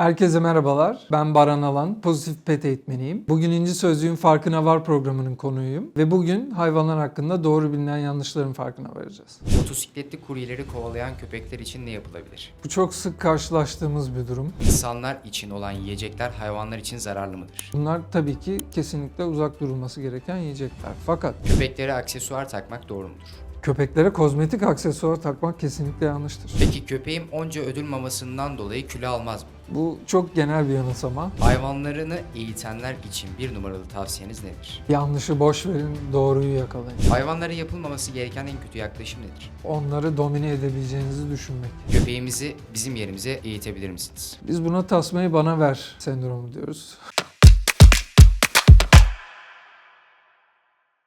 Herkese merhabalar. Ben Baran Alan, pozitif pet eğitmeniyim. Bugün İnci Sözlüğün Farkına Var programının konuğuyum. Ve bugün hayvanlar hakkında doğru bilinen yanlışların farkına varacağız. Motosikletli kuryeleri kovalayan köpekler için ne yapılabilir? Bu çok sık karşılaştığımız bir durum. İnsanlar için olan yiyecekler hayvanlar için zararlı mıdır? Bunlar tabii ki kesinlikle uzak durulması gereken yiyecekler. Fakat Köpeklere aksesuar takmak doğru mudur? Köpeklere kozmetik aksesuar takmak kesinlikle yanlıştır. Peki köpeğim onca ödül mamasından dolayı kilo almaz mı? Bu çok genel bir yanılsama. Hayvanlarını eğitenler için bir numaralı tavsiyeniz nedir? Yanlışı boş verin, doğruyu yakalayın. Hayvanlara yapılmaması gereken en kötü yaklaşım nedir? Onları domine edebileceğinizi düşünmek. Köpeğimizi bizim yerimize eğitebilir misiniz? Biz buna tasmayı bana ver sendromu diyoruz.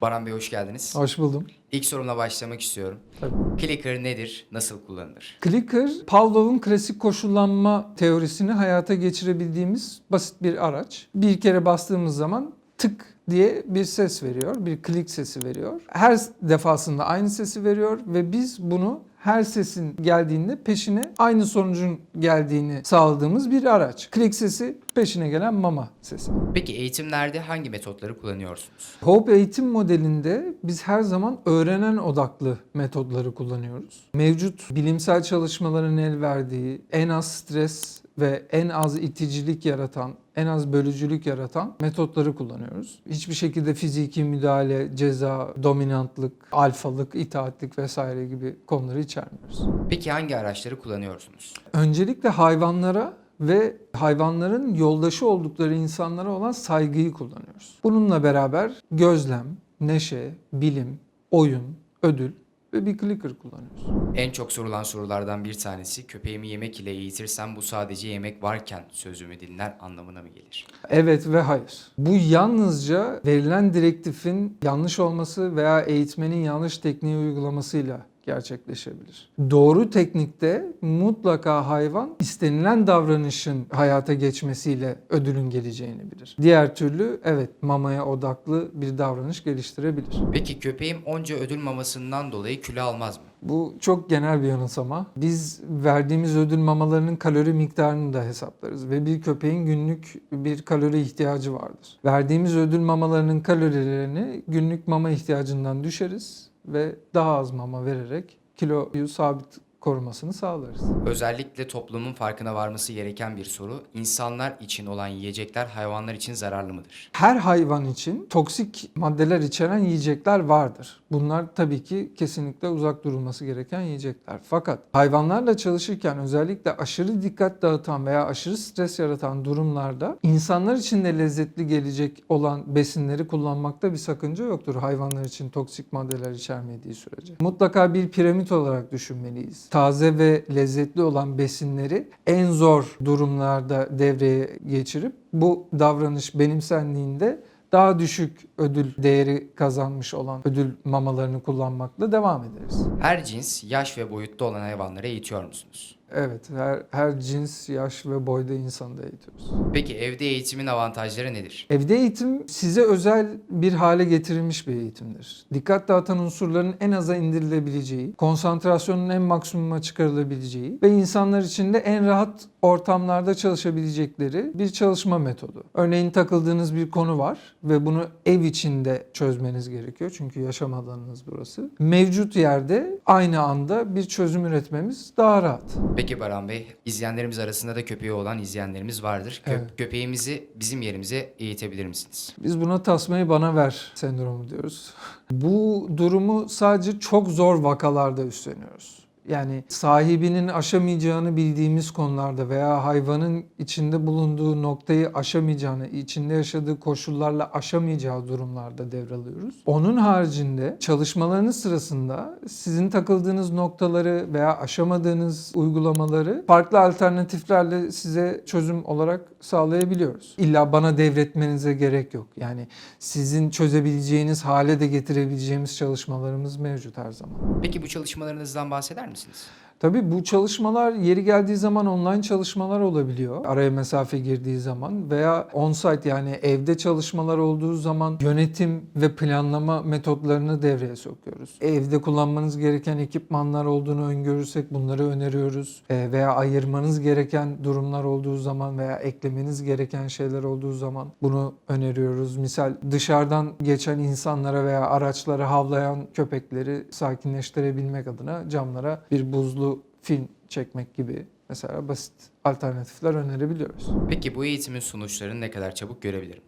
Baran Bey hoş geldiniz. Hoş buldum. İlk sorumla başlamak istiyorum. Tabii. Clicker nedir? Nasıl kullanılır? Clicker, Pavlov'un klasik koşullanma teorisini hayata geçirebildiğimiz basit bir araç. Bir kere bastığımız zaman tık diye bir ses veriyor, bir klik sesi veriyor. Her defasında aynı sesi veriyor ve biz bunu her sesin geldiğinde peşine aynı sonucun geldiğini sağladığımız bir araç. Klik sesi peşine gelen mama sesi. Peki eğitimlerde hangi metotları kullanıyorsunuz? Hope eğitim modelinde biz her zaman öğrenen odaklı metodları kullanıyoruz. Mevcut bilimsel çalışmaların el verdiği en az stres ve en az iticilik yaratan, en az bölücülük yaratan metotları kullanıyoruz. Hiçbir şekilde fiziki müdahale, ceza, dominantlık, alfalık, itaatlik vesaire gibi konuları içermiyoruz. Peki hangi araçları kullanıyorsunuz? Öncelikle hayvanlara ve hayvanların yoldaşı oldukları insanlara olan saygıyı kullanıyoruz. Bununla beraber gözlem, neşe, bilim, oyun, ödül ve bir clicker kullanıyoruz. En çok sorulan sorulardan bir tanesi köpeğimi yemek ile eğitirsem bu sadece yemek varken sözümü dinler anlamına mı gelir? Evet ve hayır. Bu yalnızca verilen direktifin yanlış olması veya eğitmenin yanlış tekniği uygulamasıyla gerçekleşebilir. Doğru teknikte mutlaka hayvan istenilen davranışın hayata geçmesiyle ödülün geleceğini bilir. Diğer türlü evet mamaya odaklı bir davranış geliştirebilir. Peki köpeğim onca ödül mamasından dolayı kilo almaz mı? Bu çok genel bir yanılsama. Biz verdiğimiz ödül mamalarının kalori miktarını da hesaplarız ve bir köpeğin günlük bir kalori ihtiyacı vardır. Verdiğimiz ödül mamalarının kalorilerini günlük mama ihtiyacından düşeriz ve daha az mama vererek kiloyu sabit korumasını sağlarız. Özellikle toplumun farkına varması gereken bir soru. İnsanlar için olan yiyecekler hayvanlar için zararlı mıdır? Her hayvan için toksik maddeler içeren yiyecekler vardır. Bunlar tabii ki kesinlikle uzak durulması gereken yiyecekler. Fakat hayvanlarla çalışırken özellikle aşırı dikkat dağıtan veya aşırı stres yaratan durumlarda insanlar için de lezzetli gelecek olan besinleri kullanmakta bir sakınca yoktur. Hayvanlar için toksik maddeler içermediği sürece. Mutlaka bir piramit olarak düşünmeliyiz. Taze ve lezzetli olan besinleri en zor durumlarda devreye geçirip bu davranış benimsendiğinde daha düşük ödül değeri kazanmış olan ödül mamalarını kullanmakla devam ederiz. Her cins, yaş ve boyutta olan hayvanlara eğitiyor musunuz? Evet, her, her cins, yaş ve boyda insanı da eğitiyoruz. Peki evde eğitimin avantajları nedir? Evde eğitim size özel bir hale getirilmiş bir eğitimdir. Dikkat dağıtan unsurların en aza indirilebileceği, konsantrasyonun en maksimuma çıkarılabileceği ve insanlar için de en rahat ortamlarda çalışabilecekleri bir çalışma metodu. Örneğin takıldığınız bir konu var ve bunu ev içinde çözmeniz gerekiyor çünkü yaşam alanınız burası. Mevcut yerde aynı anda bir çözüm üretmemiz daha rahat. Peki Baran Bey, izleyenlerimiz arasında da köpeği olan izleyenlerimiz vardır. Kö- Evet. Köpeğimizi bizim yerimize eğitebilir misiniz? Biz buna tasmayı bana ver sendromu diyoruz. Bu durumu sadece çok zor vakalarda üstleniyoruz. Yani sahibinin aşamayacağını bildiğimiz konularda veya hayvanın içinde bulunduğu noktayı aşamayacağını, içinde yaşadığı koşullarla aşamayacağı durumlarda devralıyoruz. Onun haricinde çalışmalarınız sırasında sizin takıldığınız noktaları veya aşamadığınız uygulamaları farklı alternatiflerle size çözüm olarak sağlayabiliyoruz. İlla bana devretmenize gerek yok. Yani sizin çözebileceğiniz hale de getirebileceğimiz çalışmalarımız mevcut her zaman. Peki bu çalışmalarınızdan bahseder misiniz? Tabii bu çalışmalar yeri geldiği zaman online çalışmalar olabiliyor. Araya mesafe girdiği zaman veya on-site yani evde çalışmalar olduğu zaman yönetim ve planlama metotlarını devreye sokuyoruz. Evde kullanmanız gereken ekipmanlar olduğunu öngörürsek bunları öneriyoruz. E, Veya ayırmanız gereken durumlar olduğu zaman veya eklemeniz gereken şeyler olduğu zaman bunu öneriyoruz. Misal dışarıdan geçen insanlara veya araçlara havlayan köpekleri sakinleştirebilmek adına camlara bir buzlu film çekmek gibi mesela basit alternatifler önerebiliyoruz. Peki bu eğitimin sonuçlarını ne kadar çabuk görebilirim?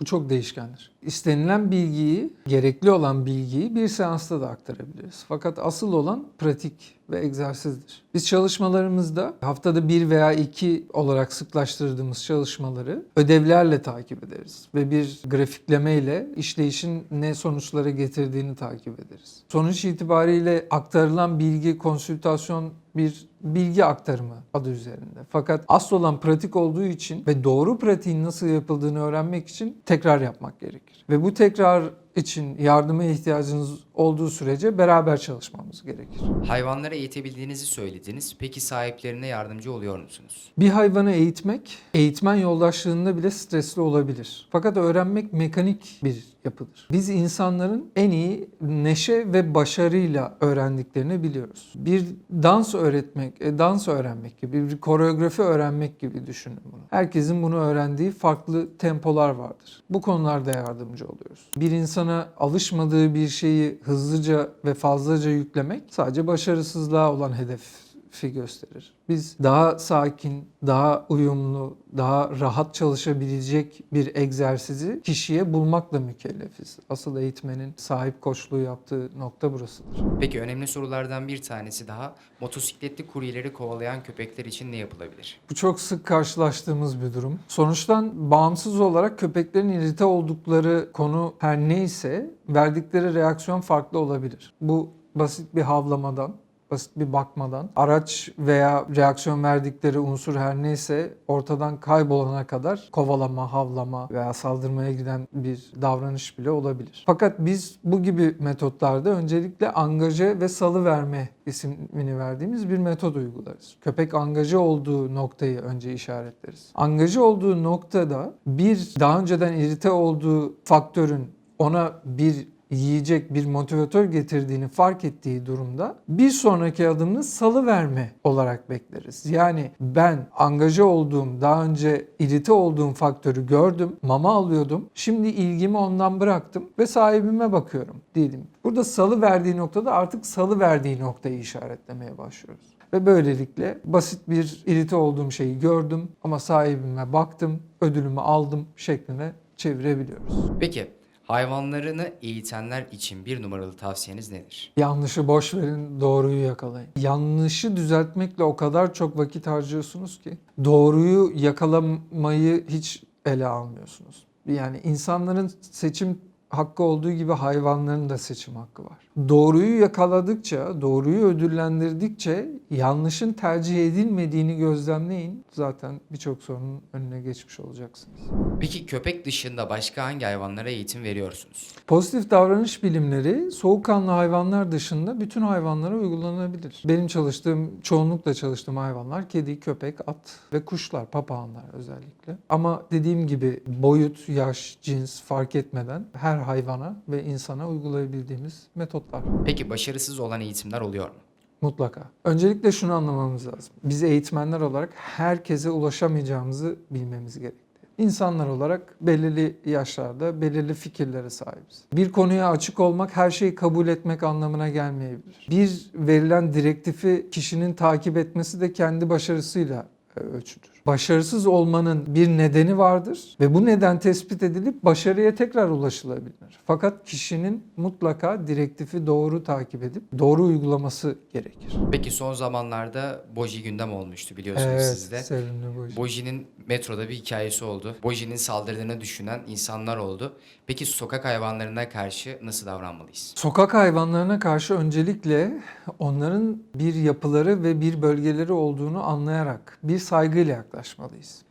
Bu çok değişkendir. İstenilen bilgiyi, gerekli olan bilgiyi bir seansta da aktarabiliriz. Fakat asıl olan pratik ve egzersizdir. Biz çalışmalarımızda haftada bir veya iki olarak sıklaştırdığımız çalışmaları ödevlerle takip ederiz. Ve bir grafikleme ile işleyişin ne sonuçlara getirdiğini takip ederiz. Sonuç itibariyle aktarılan bilgi, konsültasyon bir bilgi aktarımı adı üzerinde. Fakat asıl olan pratik olduğu için ve doğru pratiğin nasıl yapıldığını öğrenmek için tekrar yapmak gerekir. Ve bu tekrar için yardıma ihtiyacınız olduğu sürece beraber çalışmamız gerekir. Hayvanları eğitebildiğinizi söylediniz. Peki sahiplerine yardımcı oluyor musunuz? Bir hayvanı eğitmek, eğitmen yoldaşlığında bile stresli olabilir. Fakat öğrenmek mekanik bir yapıdır. Biz insanların en iyi neşe ve başarıyla öğrendiklerini biliyoruz. Bir dans öğretmek, e, dans öğrenmek gibi, bir koreografi öğrenmek gibi düşünün bunu. Herkesin bunu öğrendiği farklı tempolar vardır. Bu konularda yardımcı oluyoruz. Bir insana alışmadığı bir şeyi hızlıca ve fazlaca yüklemek sadece başarısızlığa olan hedef fi gösterir. Biz daha sakin, daha uyumlu, daha rahat çalışabilecek bir egzersizi kişiye bulmakla mükellefiz. Asıl eğitmenin sahip koçluğu yaptığı nokta burasıdır. Peki önemli sorulardan bir tanesi daha. Motosikletli kuryeleri kovalayan köpekler için ne yapılabilir? Bu çok sık karşılaştığımız bir durum. Sonuçtan bağımsız olarak köpeklerin irite oldukları konu her neyse verdikleri reaksiyon farklı olabilir. Bu basit bir havlamadan basit bir bakmadan araç veya reaksiyon verdikleri unsur her neyse ortadan kaybolana kadar kovalama, havlama veya saldırmaya giden bir davranış bile olabilir. Fakat biz bu gibi metotlarda öncelikle angaje ve salı verme ismini verdiğimiz bir metot uygularız. Köpek angaje olduğu noktayı önce işaretleriz. Angaje olduğu noktada bir daha önceden irite olduğu faktörün ona bir yiyecek bir motivatör getirdiğini fark ettiği durumda bir sonraki adımını salı verme olarak bekleriz. Yani ben angaja olduğum, daha önce irite olduğum faktörü gördüm, mama alıyordum. Şimdi ilgimi ondan bıraktım ve sahibime bakıyorum diyelim. Burada salı verdiği noktada artık salı verdiği noktayı işaretlemeye başlıyoruz. Ve böylelikle basit bir irite olduğum şeyi gördüm ama sahibime baktım, ödülümü aldım şeklinde çevirebiliyoruz. Peki hayvanlarını eğitenler için bir numaralı tavsiyeniz nedir? Yanlışı boş verin, doğruyu yakalayın. Yanlışı düzeltmekle o kadar çok vakit harcıyorsunuz ki doğruyu yakalamayı hiç ele almıyorsunuz. Yani insanların seçim hakkı olduğu gibi hayvanların da seçim hakkı var. Doğruyu yakaladıkça, doğruyu ödüllendirdikçe yanlışın tercih edilmediğini gözlemleyin. Zaten birçok sorunun önüne geçmiş olacaksınız. Peki köpek dışında başka hangi hayvanlara eğitim veriyorsunuz? Pozitif davranış bilimleri soğukkanlı hayvanlar dışında bütün hayvanlara uygulanabilir. Benim çalıştığım, çoğunlukla çalıştığım hayvanlar kedi, köpek, at ve kuşlar, papağanlar özellikle. Ama dediğim gibi boyut, yaş, cins fark etmeden her hayvana ve insana uygulayabildiğimiz metotlar. Peki başarısız olan eğitimler oluyor mu? Mutlaka. Öncelikle şunu anlamamız lazım. Biz eğitmenler olarak herkese ulaşamayacağımızı bilmemiz gerekli. İnsanlar olarak belirli yaşlarda belirli fikirlere sahibiz. Bir konuya açık olmak her şeyi kabul etmek anlamına gelmeyebilir. Bir verilen direktifi kişinin takip etmesi de kendi başarısıyla e, ölçülür. Başarısız olmanın bir nedeni vardır ve bu neden tespit edilip başarıya tekrar ulaşılabilir. Fakat kişinin mutlaka direktifi doğru takip edip doğru uygulaması gerekir. Peki son zamanlarda Boji gündem olmuştu biliyorsunuz Evet, siz de. sevimli iş. Boji'nin metroda bir hikayesi oldu. Boji'nin saldırdığını düşünen insanlar oldu. Peki sokak hayvanlarına karşı nasıl davranmalıyız? Sokak hayvanlarına karşı öncelikle onların bir yapıları ve bir bölgeleri olduğunu anlayarak bir saygıyla yaklaşmalıyız.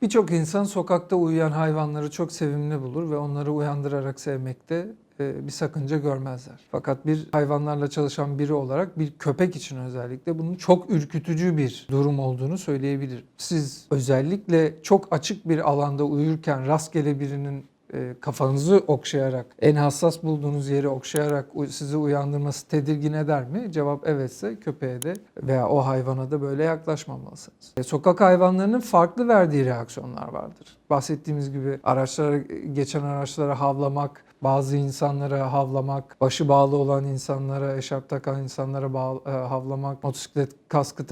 Birçok insan sokakta uyuyan hayvanları çok sevimli bulur ve onları uyandırarak sevmekte e, bir sakınca görmezler. Fakat bir hayvanlarla çalışan biri olarak bir köpek için özellikle bunun çok ürkütücü bir durum olduğunu söyleyebilirim. Siz özellikle çok açık bir alanda uyurken rastgele birinin kafanızı okşayarak, en hassas bulduğunuz yeri okşayarak sizi uyandırması tedirgin eder mi? Cevap evetse köpeğe de veya o hayvana da böyle yaklaşmamalısınız. E, Sokak hayvanlarının farklı verdiği reaksiyonlar vardır. Bahsettiğimiz gibi araçlara geçen araçlara havlamak, bazı insanlara havlamak, başı bağlı olan insanlara, eşarp takan insanlara e, havlamak, motosiklet kaskı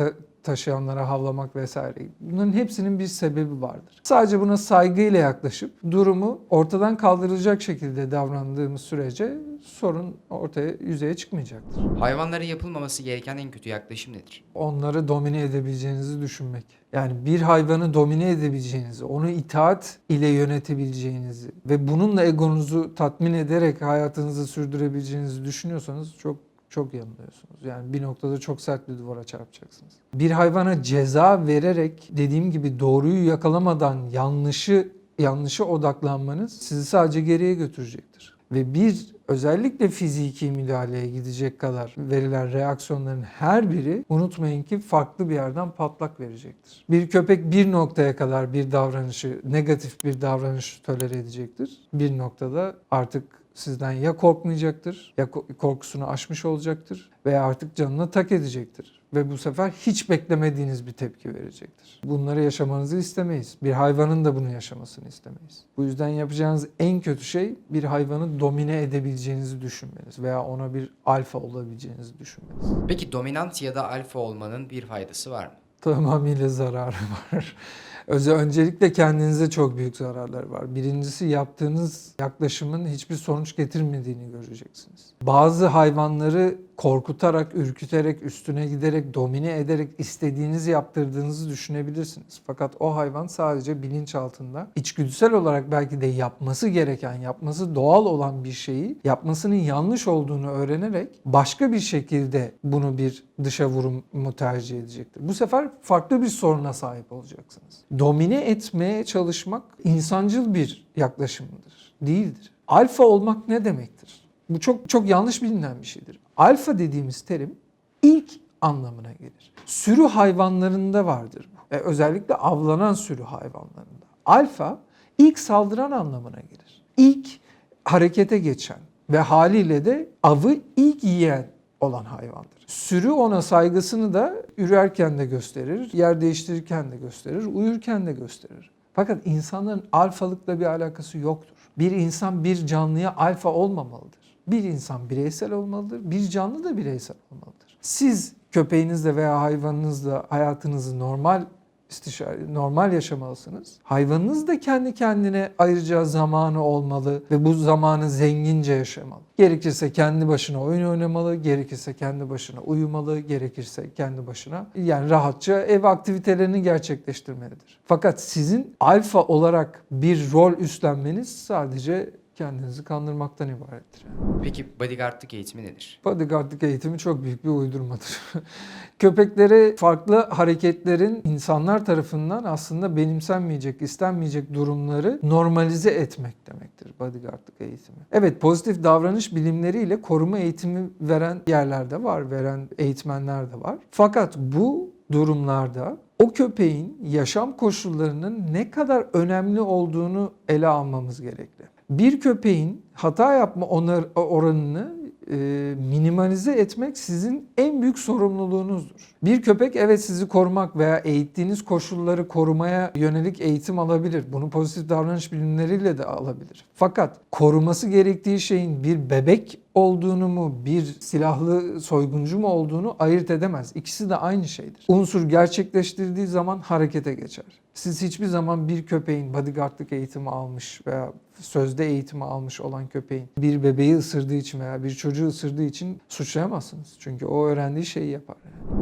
taşıyanlara havlamak vesaire. Bunların hepsinin bir sebebi vardır. Sadece buna saygıyla yaklaşıp durumu ortadan kaldırılacak şekilde davrandığımız sürece sorun ortaya yüzeye çıkmayacaktır. Hayvanlara yapılmaması gereken en kötü yaklaşım nedir? Onları domine edebileceğinizi düşünmek. Yani bir hayvanı domine edebileceğinizi, onu itaat ile yönetebileceğinizi ve bununla egonuzu tatmin ederek hayatınızı sürdürebileceğinizi düşünüyorsanız çok çok yanılıyorsunuz. Yani bir noktada çok sert bir duvara çarpacaksınız. Bir hayvana ceza vererek dediğim gibi doğruyu yakalamadan yanlışı yanlışa odaklanmanız sizi sadece geriye götürecektir. Ve bir özellikle fiziki müdahaleye gidecek kadar verilen reaksiyonların her biri unutmayın ki farklı bir yerden patlak verecektir. Bir köpek bir noktaya kadar bir davranışı, negatif bir davranış tolere edecektir. Bir noktada artık sizden ya korkmayacaktır ya ko- korkusunu aşmış olacaktır veya artık canına tak edecektir. Ve bu sefer hiç beklemediğiniz bir tepki verecektir. Bunları yaşamanızı istemeyiz. Bir hayvanın da bunu yaşamasını istemeyiz. Bu yüzden yapacağınız en kötü şey bir hayvanı domine edebileceğinizi düşünmeniz veya ona bir alfa olabileceğinizi düşünmeniz. Peki dominant ya da alfa olmanın bir faydası var mı? Tamamıyla zararı var. Öncelikle kendinize çok büyük zararları var. Birincisi yaptığınız yaklaşımın hiçbir sonuç getirmediğini göreceksiniz. Bazı hayvanları korkutarak, ürküterek, üstüne giderek, domine ederek istediğinizi yaptırdığınızı düşünebilirsiniz. Fakat o hayvan sadece bilinç altında içgüdüsel olarak belki de yapması gereken, yapması doğal olan bir şeyi yapmasının yanlış olduğunu öğrenerek başka bir şekilde bunu bir dışa vurumu tercih edecektir. Bu sefer farklı bir soruna sahip olacaksınız. Domine etmeye çalışmak insancıl bir yaklaşımdır, değildir. Alfa olmak ne demektir? Bu çok çok yanlış bilinen bir şeydir. Alfa dediğimiz terim ilk anlamına gelir. Sürü hayvanlarında vardır bu. E, özellikle avlanan sürü hayvanlarında. Alfa ilk saldıran anlamına gelir. İlk harekete geçen ve haliyle de avı ilk yiyen olan hayvandır. Sürü ona saygısını da ürerken de gösterir, yer değiştirirken de gösterir, uyurken de gösterir. Fakat insanların alfalıkla bir alakası yoktur. Bir insan bir canlıya alfa olmamalıdır. Bir insan bireysel olmalıdır, bir canlı da bireysel olmalıdır. Siz köpeğinizle veya hayvanınızla hayatınızı normal istişare, normal yaşamalısınız. Hayvanınız da kendi kendine ayıracağı zamanı olmalı ve bu zamanı zengince yaşamalı. Gerekirse kendi başına oyun oynamalı, gerekirse kendi başına uyumalı, gerekirse kendi başına yani rahatça ev aktivitelerini gerçekleştirmelidir. Fakat sizin alfa olarak bir rol üstlenmeniz sadece kendinizi kandırmaktan ibarettir. Peki bodyguardlık eğitimi nedir? Bodyguardlık eğitimi çok büyük bir uydurmadır. Köpeklere farklı hareketlerin insanlar tarafından aslında benimsenmeyecek, istenmeyecek durumları normalize etmek demektir bodyguardlık eğitimi. Evet pozitif davranış bilimleriyle koruma eğitimi veren yerler de var, veren eğitmenler de var. Fakat bu durumlarda o köpeğin yaşam koşullarının ne kadar önemli olduğunu ele almamız gerekli. Bir köpeğin hata yapma onar- oranını e, minimalize etmek sizin en büyük sorumluluğunuzdur. Bir köpek evet sizi korumak veya eğittiğiniz koşulları korumaya yönelik eğitim alabilir. Bunu pozitif davranış bilimleriyle de alabilir. Fakat koruması gerektiği şeyin bir bebek olduğunu mu, bir silahlı soyguncu mu olduğunu ayırt edemez. İkisi de aynı şeydir. Unsur gerçekleştirdiği zaman harekete geçer. Siz hiçbir zaman bir köpeğin bodyguardlık eğitimi almış veya sözde eğitimi almış olan köpeğin bir bebeği ısırdığı için veya bir çocuğu ısırdığı için suçlayamazsınız. Çünkü o öğrendiği şeyi yapar.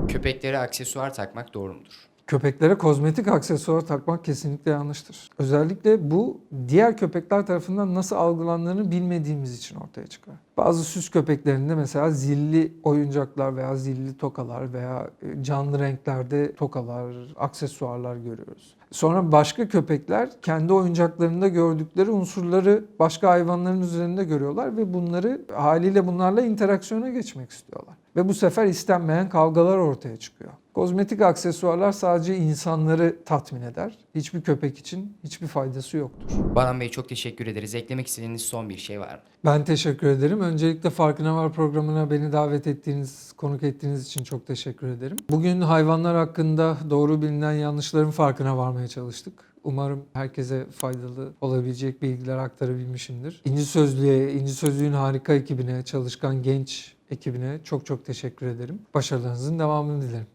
Köpeklere aksesuar takmak doğru mudur? Köpeklere kozmetik aksesuar takmak kesinlikle yanlıştır. Özellikle bu diğer köpekler tarafından nasıl algılandığını bilmediğimiz için ortaya çıkar. Bazı süs köpeklerinde mesela zilli oyuncaklar veya zilli tokalar veya e, canlı renklerde tokalar, aksesuarlar görüyoruz. Sonra başka köpekler kendi oyuncaklarında gördükleri unsurları başka hayvanların üzerinde görüyorlar ve bunları haliyle bunlarla interaksiyona geçmek istiyorlar. Ve bu sefer istenmeyen kavgalar ortaya çıkıyor. Kozmetik aksesuarlar sadece insanları tatmin eder. Hiçbir köpek için hiçbir faydası yoktur. Baran Bey çok teşekkür ederiz. Eklemek istediğiniz son bir şey var mı? Ben teşekkür ederim. Öncelikle Farkına Var programına beni davet ettiğiniz, konuk ettiğiniz için çok teşekkür ederim. Bugün hayvanlar hakkında doğru bilinen yanlışların farkına varmaya çalıştık. Umarım herkese faydalı olabilecek bilgiler aktarabilmişimdir. İnci Sözlüğe, İnci Sözlüğün harika ekibine, çalışkan genç ekibine çok çok teşekkür ederim. Başarılarınızın devamını dilerim.